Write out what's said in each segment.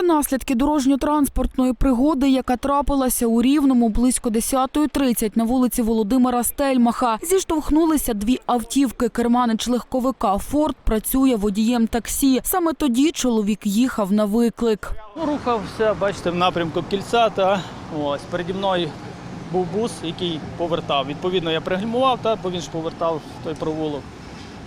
Це наслідки дорожньо-транспортної пригоди, яка трапилася у Рівному близько 10.30 на вулиці Володимира Стельмаха. Зіштовхнулися дві автівки. Керманич легковика «Форд» працює водієм таксі. Саме тоді чоловік їхав на виклик. Ну, Рухався, бачите, в напрямку кільця. Та ось переді мною був бус, який повертав. Відповідно, я пригальмував, та бо він ж повертав той провулок.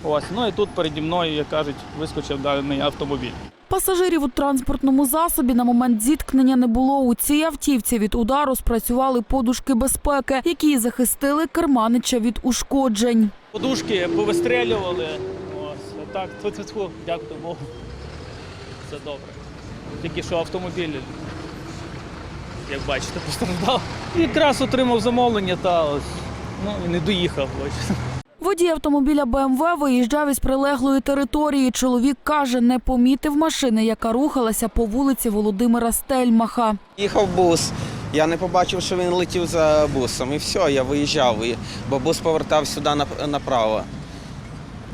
Ось, ну і тут переді мною, як кажуть, вискочив даний автомобіль. Пасажирів у транспортному засобі на момент зіткнення не було. У цій автівці від удару спрацювали подушки безпеки, які захистили керманича від ушкоджень. Подушки повистрелювали. Ось, так, тьфу-тьфу-тьфу, дякую Богу. Все добре. Тільки що автомобіль, як бачите, постраждав. Якраз отримав замовлення та ось, ну не доїхав. Бачите. Водій автомобіля БМВ виїжджав із прилеглої території. Чоловік каже, не помітив машини, яка рухалася по вулиці Володимира Стельмаха. Їхав бус. Я не побачив, що він летів за бусом. І все, я виїжджав, бо бус повертав сюди направо.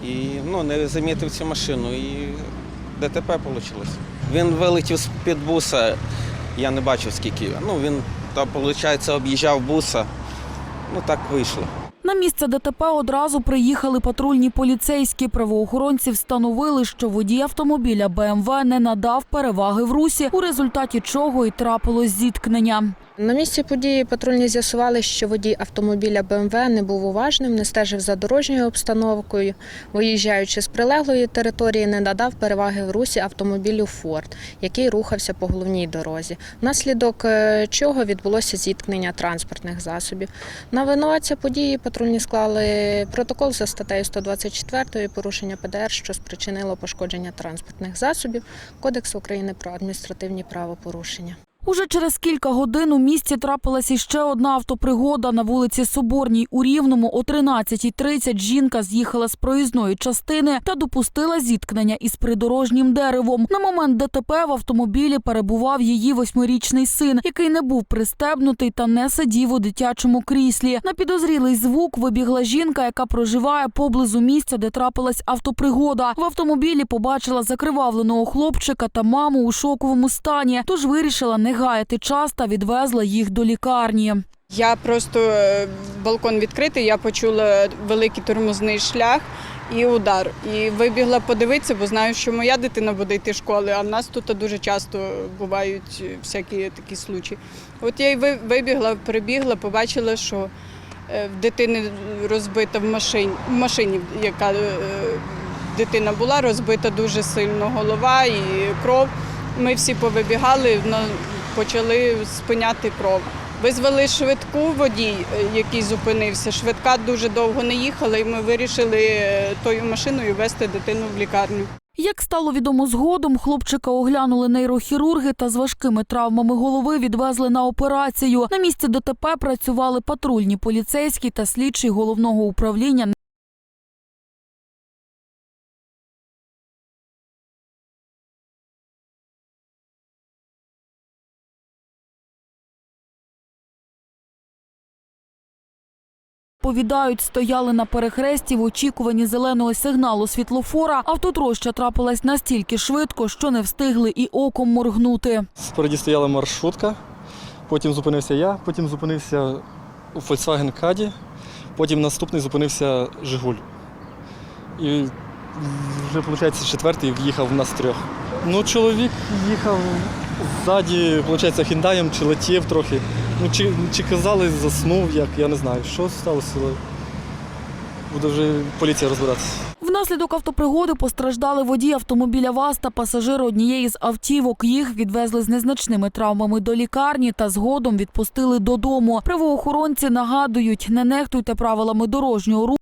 І ну, не замітив цю машину. І ДТП вийшло. Він вилетів з-під буса, я не бачив скільки. Ну, він, виходить, об'їжджав буса. Ну так вийшло. На місце ДТП одразу приїхали патрульні поліцейські. Правоохоронці встановили, що водій автомобіля БМВ не надав переваги в русі, у результаті чого й трапилось зіткнення. На місці події патрульні з'ясували, що водій автомобіля БМВ не був уважним, не стежив за дорожньою обстановкою. Виїжджаючи з прилеглої території, не надав переваги в русі автомобілю Форд, який рухався по головній дорозі. Внаслідок е, чого відбулося зіткнення транспортних засобів. На винуватця події патрульні склали протокол за статтею 124 порушення ПДР, що спричинило пошкодження транспортних засобів Кодексу України про адміністративні правопорушення. Уже через кілька годин у місті трапилася ще одна автопригода на вулиці Соборній у Рівному. О 13.30 жінка з'їхала з проїзної частини та допустила зіткнення із придорожнім деревом. На момент ДТП в автомобілі перебував її восьмирічний син, який не був пристебнутий та не сидів у дитячому кріслі. На підозрілий звук вибігла жінка, яка проживає поблизу місця, де трапилась автопригода. В автомобілі побачила закривавленого хлопчика та маму у шоковому стані, тож вирішила не гаяти час та відвезла їх до лікарні. Я просто е, балкон відкритий, я почула великий тормозний шлях і удар. І вибігла подивитися, бо знаю, що моя дитина буде йти школи, а в нас тут дуже часто бувають всякі такі случаї. От я й ви- вибігла, прибігла, побачила, що е, в дитини розбита в машині, в машині, яка е, дитина була, розбита дуже сильно голова і кров. Ми всі повибігали, почали спиняти кров. Визвали швидку водій, е, який зупинився. Швидка дуже довго не їхала, і ми вирішили е, тою машиною везти дитину в лікарню. Як стало відомо згодом, хлопчика оглянули нейрохірурги та з важкими травмами голови відвезли на операцію. На місці ДТП працювали патрульні поліцейські та слідчий головного управління Повідають, стояли на перехресті в очікуванні зеленого сигналу світлофора. Автотроща трапилась настільки швидко, що не встигли і оком моргнути. Спереді стояла маршрутка, потім зупинився я, потім зупинився Volkswagen Caddy, потім наступний зупинився Жигуль. І вже, виходить, четвертий в'їхав в нас трьох. Ну, чоловік їхав ззаді, виходить, хіндаєм чи летів трохи. Ну, чи, чи казали, заснув, як, я не знаю, що сталося. Буде вже поліція розбиратися. Внаслідок автопригоди постраждали водій автомобіля ВАЗ та пасажири однієї з автівок. Їх відвезли з незначними травмами до лікарні та згодом відпустили додому. Правоохоронці нагадують, не нехтуйте правилами дорожнього руху.